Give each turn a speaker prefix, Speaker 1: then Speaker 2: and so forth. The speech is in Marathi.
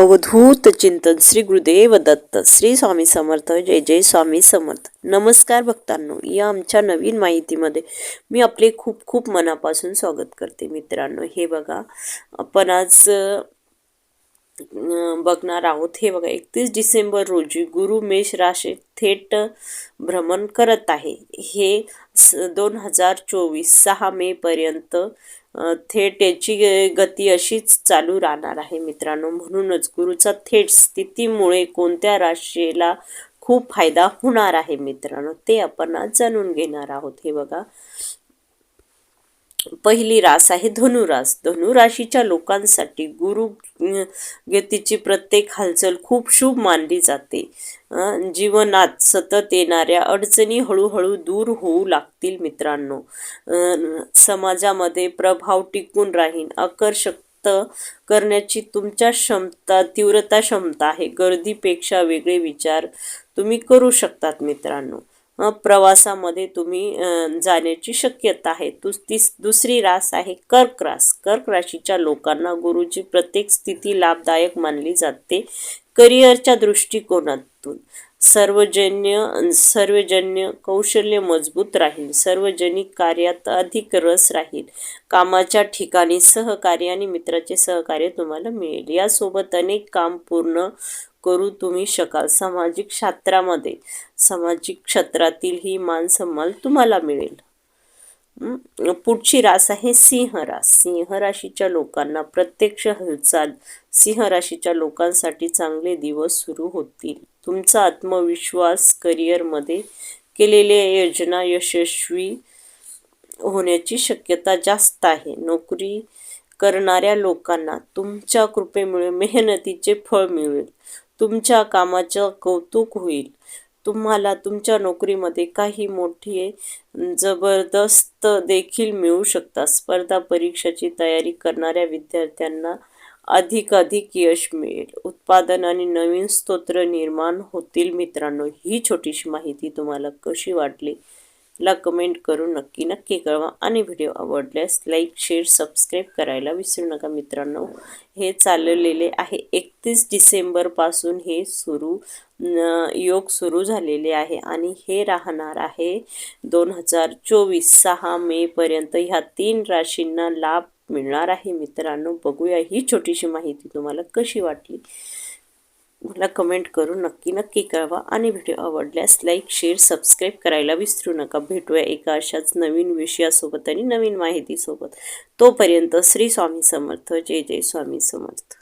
Speaker 1: अवधूत चिंतन श्री गुरुदेव दत्त श्री स्वामी समर्थ जय जय स्वामी समर्थ. नमस्कार भक्तांनो या आमच्या नवीन माहितीमध्ये मी आपले खूप खूप मनापासून स्वागत करते मित्रांनो. हे बघा आपण आज बघणार आहोत. हे बघा एकतीस डिसेंबर रोजी गुरु मेष राशी थेट भ्रमण करत आहे. हे दोन हजार चोवीस सहा मे पर्यंत थेट याची ग- गती अशीच चालू राहणार आहे मित्रांनो. म्हणूनच गुरुचा थेट स्थितीमुळे कोणत्या राशीला खूप फायदा होणार आहे मित्रांनो ते आपण आज जाणून घेणार आहोत. हे बघा पहिली रास आहे धनुरास धनुराशीच्या लोकांसाठी गुरु गतीची प्रत्येक हालचाल खूप शुभ मानली जाते. जीवनात सतत येणाऱ्या अडचणी हळूहळू दूर होऊ लागतील मित्रांनो. समाजामध्ये प्रभाव टिकून राहील आकर्षक करण्याची तुमच्या क्षमता तीव्रता क्षमता आहे. गर्दीपेक्षा वेगळे विचार तुम्ही करू शकतात मित्रांनो. प्रवासामध्ये तुम्ही जाण्याची शक्यता आहे. तु तीस दुसरी रास आहे कर्क रास. कर्क राशीच्या लोकांना गुरुची प्रत्येक स्थिती लाभदायक मानली जाते. करिअरच्या दृष्टिकोनातून. सर्वजन्य सर्वजन्य कौशल्य मजबूत राहील. सार्वजनिक कार्यात अधिक रस राहील. कामाच्या ठिकाणी सहकार्य आणि मित्राचे सहकार्य तुम्हाला मिळेल. यासोबत अनेक काम पूर्ण करू तुम्ही शकाल. सामाजिक क्षेत्रामध्ये सामाजिक क्षेत्रातील ही मान सन्मान तुम्हाला मिळेल. पुढची रास आहे सिंह रास. सिंह राशीच्या लोकांना प्रत्यक्ष हालचाल. सिंह राशीच्या लोकांसाठी चांगले दिवस सुरू होतील. तुमचा आत्मविश्वास करिअरमध्ये केलेल्या योजना यशस्वी होण्याची शक्यता जास्त आहे. नोकरी करणाऱ्या लोकांना तुमच्या कृपेमुळे मेहनतीचे फळ मिळेल. तुमच्या कामाचं कौतुक होईल. तुम्हाला तुमच्या नोकरीमध्ये काही मोठी जबरदस्त देखील मिळू शकतात. स्पर्धा परीक्षाची तयारी करणाऱ्या विद्यार्थ्यांना अधिकाधिक यश मिळेल. उत्पादन आणि नवीन स्तोत्र निर्माण होतील मित्रांनो. ही छोटीशी माहिती तुम्हाला कशी वाटली? ला कमेंट करून नक्की नक्की कळवा. आणि व्हिडिओ आवडल्यास लाईक शेअर सबस्क्राईब करायला विसरू नका मित्रांनो. हे चाललेले आहे एकतीस डिसेंबरपासून हे सुरू योग सुरू झालेले आहे. आणि हे राहणार आहे दोन हजार चोवीस सहा मेपर्यंत ह्या तीन राशींना लाभ मिळणार आहे मित्रांनो. बघूया ही छोटीशी माहिती तुम्हाला कशी वाटली. मला कमेंट करून नक्की नक्की कळवा. आणि व्हिडिओ आवडल्यास लाईक शेअर सबस्क्राईब करायला विसरू नका. भेटूया एका अशाच नवीन विषयासोबत आणि नवीन माहितीसोबत. तोपर्यंत श्री स्वामी समर्थ. जय जय स्वामी समर्थ.